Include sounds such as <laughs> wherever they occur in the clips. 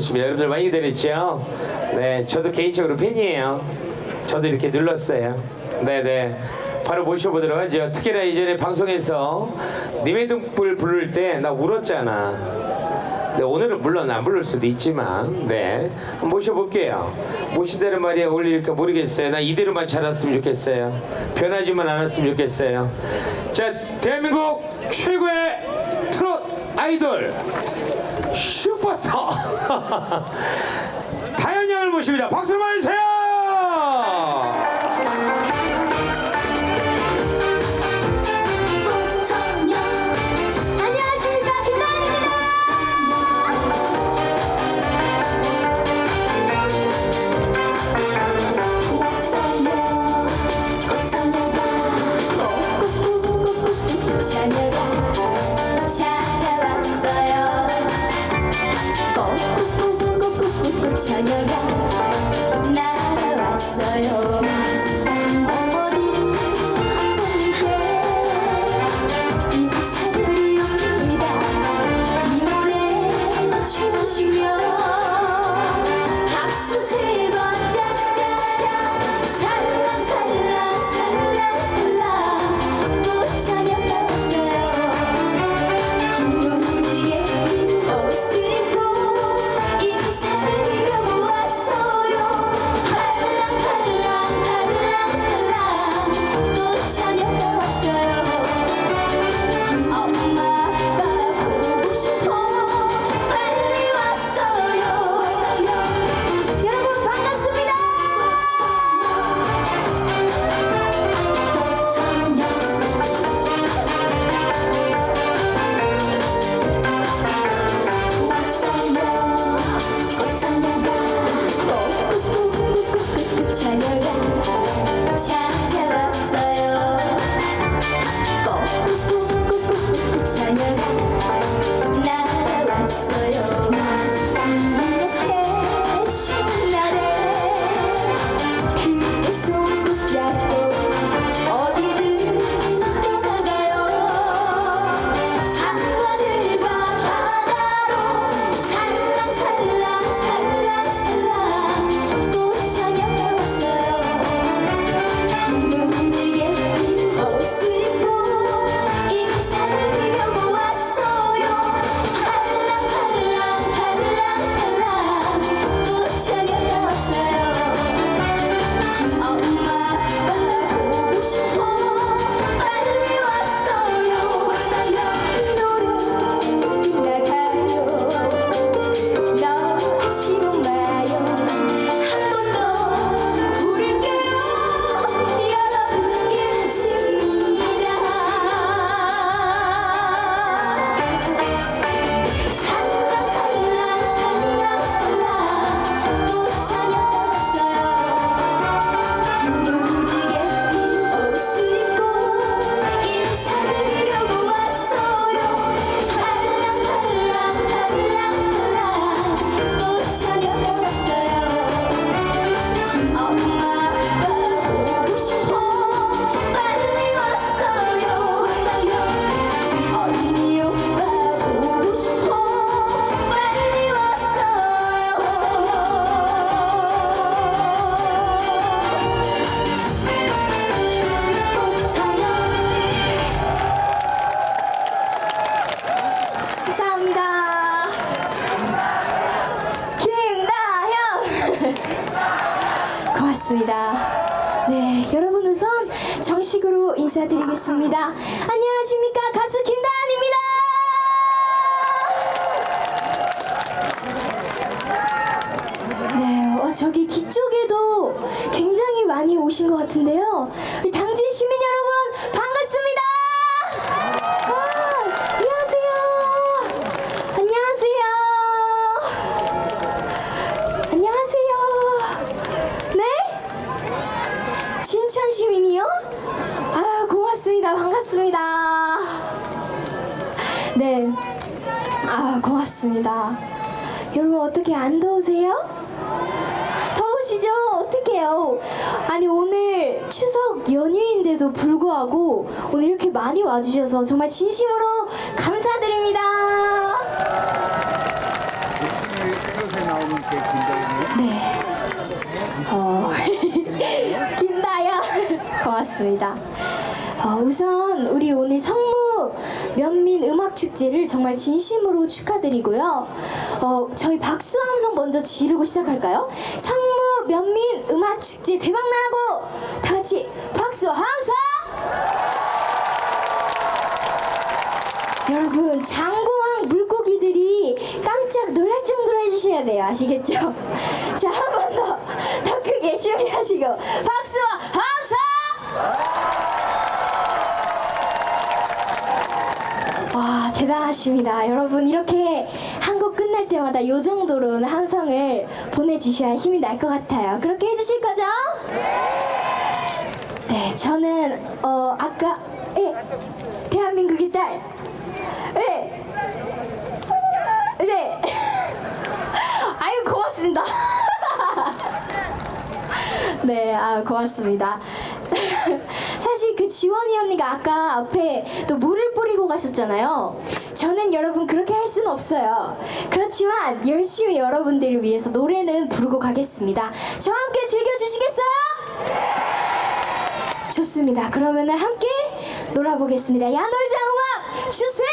좋습니다. 여러분들 많이 기다렸죠? 네, 저도 개인적으로 팬이에요. 저도 이렇게 눌렀어요. 네네. 바로 모셔보도록 하죠. 특히나 이전에 방송에서 님의 등불 부를 때 나 울었잖아. 네, 오늘은 물론 안 부를 수도 있지만, 네. 모셔볼게요. 모시대로 말이야 어울릴까 모르겠어요. 나 이대로만 자랐으면 좋겠어요. 변하지만 않았으면 좋겠어요. 자, 대한민국 최고의 트롯 아이돌. 슈퍼스타 <laughs> 다현 양을 모십니다. 박수를 많이 주세요. 안녕하십니까 가수 김다현입니다. 네, 어, 저기 뒤쪽에도 굉장히 많이 오신 것 같은데요. 당진 시민 여러분 반갑습니다. 아, 안녕하세요. 안녕하세요. 안녕하세요. 네? 진천 시민이요? 아, 고맙습니다. 반갑습니다. 네. 아, 고맙습니다. 여러분 어떻게 안 더우세요? 더우시죠? 어떡해요? 아니 오늘 추석 연휴인데도 불구하고 오늘 이렇게 많이 와주셔서 정말 진심으로 감사드립니다. 네. 어, <laughs> 긴다요. <laughs> 고맙습니다. 어, 우선 우리 오늘 성무 면민 음악 축제를 정말 진심으로 축하드리고요. 어, 저희 박수 함성 먼저 지르고 시작할까요? 성무 면민 음악 축제 대박 나라고 다 같이 박수 함성! 여러분 장고항 물고기들이 깜짝 놀랄 정도로 해주셔야 돼요 아시겠죠? <laughs> 자 한 번 더 더 크게 준비하시고 박수와 함성! 와 대단하십니다 여러분 이렇게 한 곡 끝날 때마다 요 정도로는 함성을 보내주셔야 힘이 날 것 같아요 그렇게 해주실 거죠? 네 저는 어 아까 예 대한민국의 딸 네. 네. <laughs> 아유 고맙습니다. <laughs> 네, 아 고맙습니다. 사실 그 지원이 언니가 아까 앞에 또 물을 뿌리고 가셨잖아요. 저는 여러분 그렇게 할 수는 없어요. 그렇지만 열심히 여러분들을 위해서 노래는 부르고 가겠습니다. 저와 함께 즐겨주시겠어요? 좋습니다. 그러면은 함께 놀아보겠습니다. 야놀자 음악 주세요.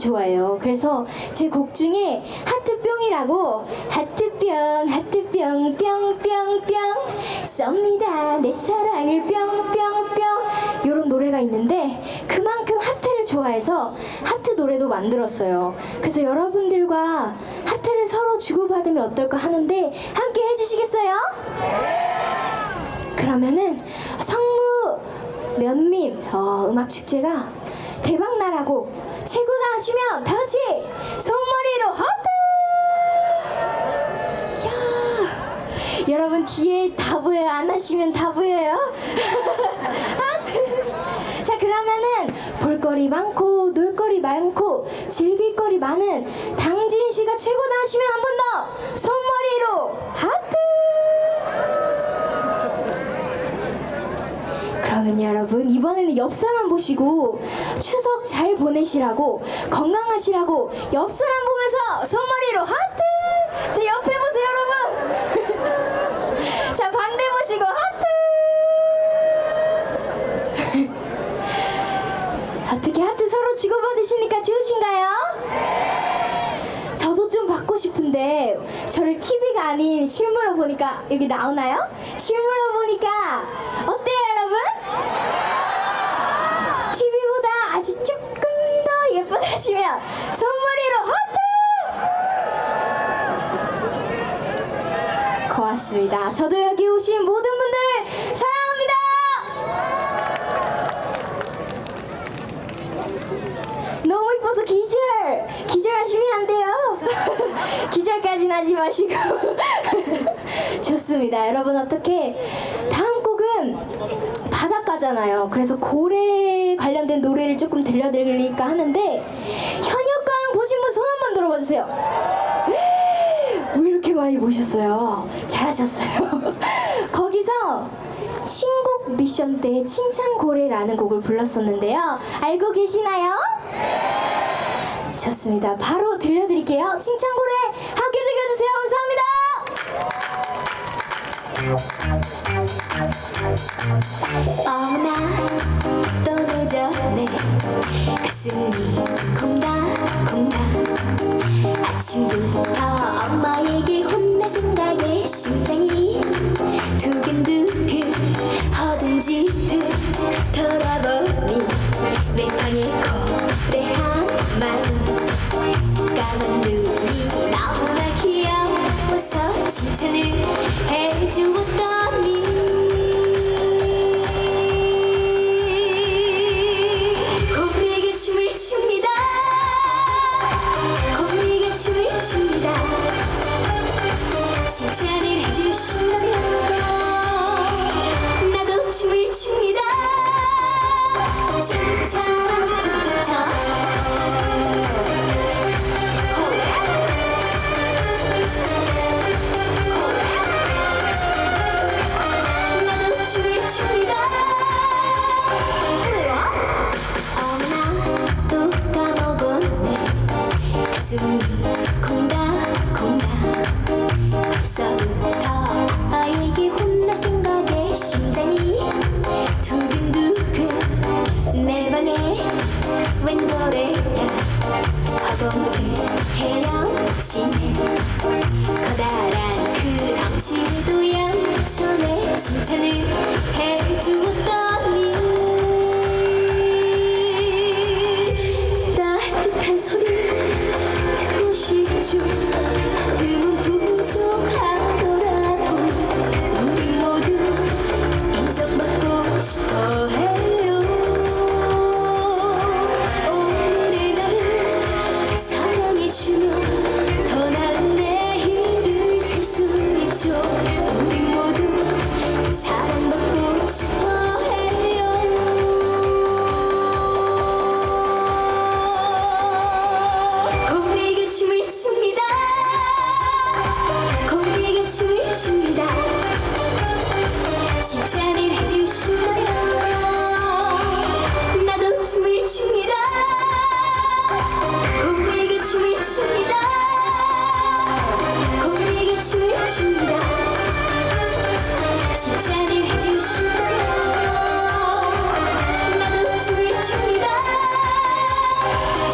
좋아해요. 그래서 제 곡 중에 하트뿅이라고 하트뿅 하트뿅 뿅뿅뿅 쏩니다 내 사랑을 뿅뿅뿅 이런 노래가 있는데 그만큼 하트를 좋아해서 하트 노래도 만들었어요. 그래서 여러분들과 하트를 서로 주고받으면 어떨까 하는데 함께 해주시겠어요? 그러면은 성무 면민 어, 음악 축제가 대박 나라고 최고다 하시면 다 같이 손머리로 하트! 야 여러분 뒤에 다 보여요? 안 하시면 다 보여요? 하트 자 그러면은 볼거리 많고 놀거리 많고 즐길거리 많은 당진 씨가 최고다 하시면 한 번 더 손머리로 하트 그러면 여러분 이번에는 옆 사람 보시고 추석 잘 보내시라고 건강하시라고 옆 사람 보면서 손머리로 하트 자 옆에 보세요 여러분 <laughs> 자 반대 보시고 하트 <laughs> 어떻게 하트 서로 주고받으시니까 좋으신가요? 저도 좀 받고 싶은데 저를 TV가 아닌 실물로 보니까 여기 나오나요? 실물로 보니까 어때요 여러분? TV보다 아주 조금 더 예뻐하시면 손머리로 하트! 고맙습니다. 저도 여기 오신 모든 분들 사랑합니다. 너무 이뻐서 기절 기절하시면 안 돼요 <laughs> 기절까지는 하지 마시고 <laughs> 좋습니다 여러분 어떻게 다음 곡은 바닷가잖아요 그래서 고래 관련된 노래를 조금 들려드릴까 하는데 현역강 보신 분 손 한번 들어봐 주세요 왜 이렇게 많이 보셨어요 잘하셨어요 <laughs> 거기서 신곡 미션 때 칭찬고래라는 곡을 불렀었는데요 알고 계시나요? 좋습니다. 바로 들려드릴게요. 칭찬고래 함께 즐겨주세요. 감사합니다. 어머나 또 늦었네 가슴이 콩닥콩닥. 아침부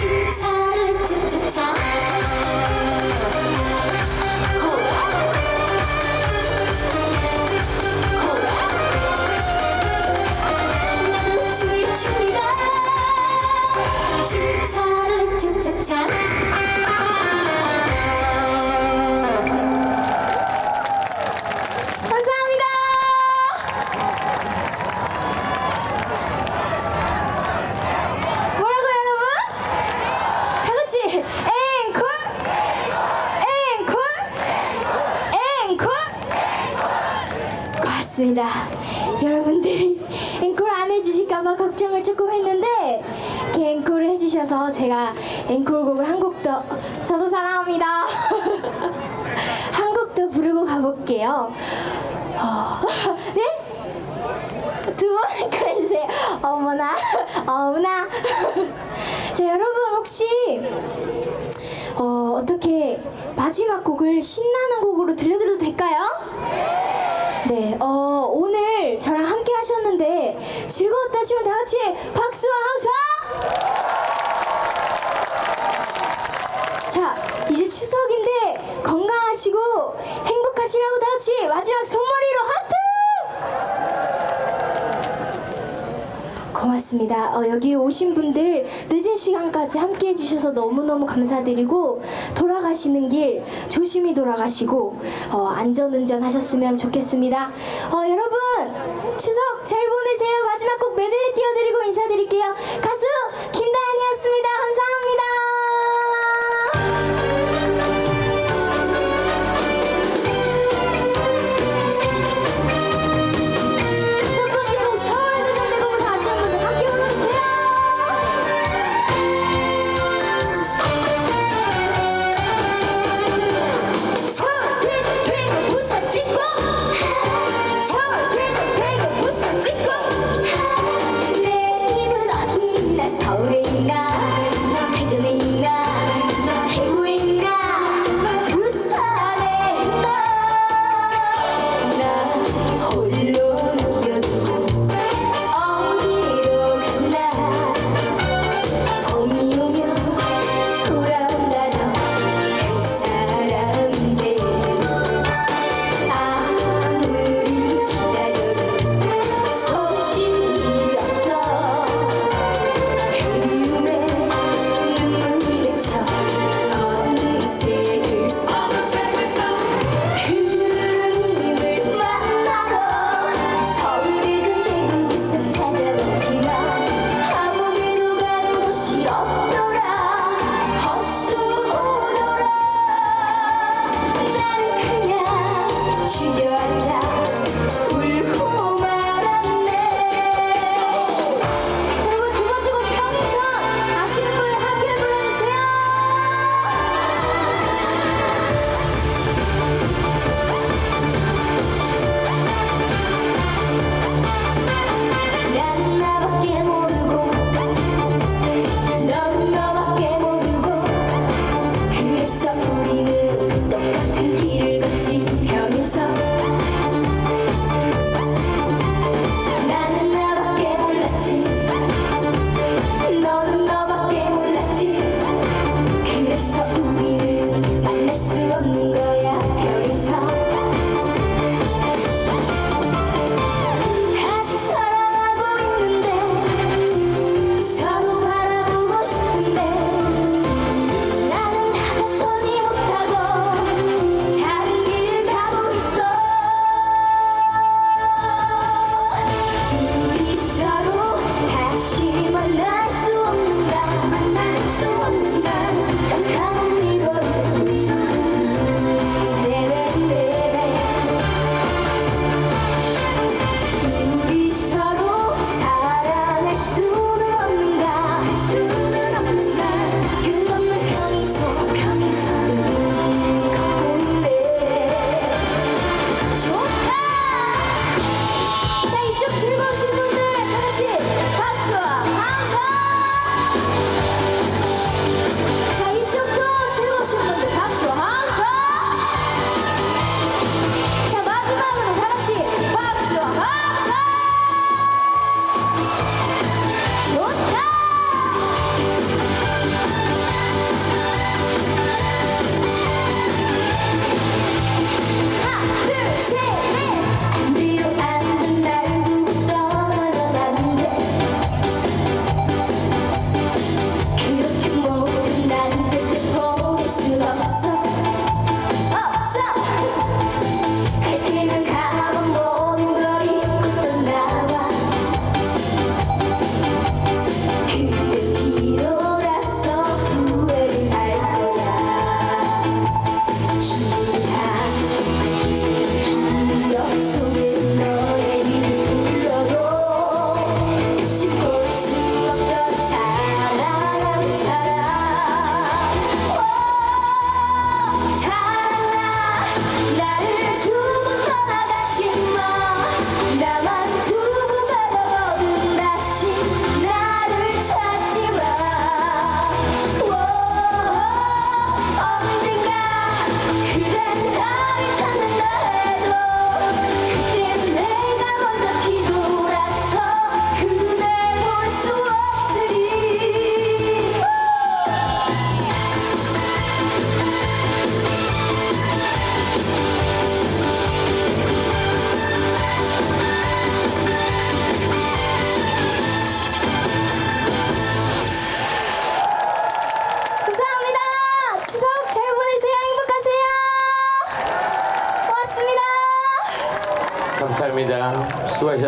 차차차를 차차차 제가 앵콜곡을 한 곡 더 저도 사랑합니다. <laughs> 한 곡 더 부르고 가볼게요. 어, <laughs> 네? 두번 <laughs> 앵콜 해주세요. 어머나, 어머나. 자, 여러분 혹시 어, 어떻게 마지막 곡을 신나는 곡으로 들려드려도 될까요? 네, 어, 오늘 저랑 함께 하셨는데 즐거웠다 시면 다 같이 박수와 함성! 자, 이제 추석인데 건강하시고 행복하시라고 다 같이 마지막 손머리로 하트! 고맙습니다. 어, 여기 오신 분들 늦은 시간까지 함께 해주셔서 너무너무 감사드리고 돌아가시는 길 조심히 돌아가시고 어, 안전운전 하셨으면 좋겠습니다. 어, 여러분 추석 잘 보내세요. 마지막 곡 메들리 띄워드리고 인사드릴게요. 가수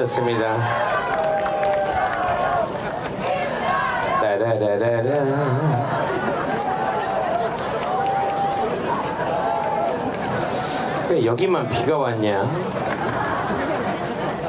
하셨습니다. 따라라라라. 왜 여기만 비가 왔냐?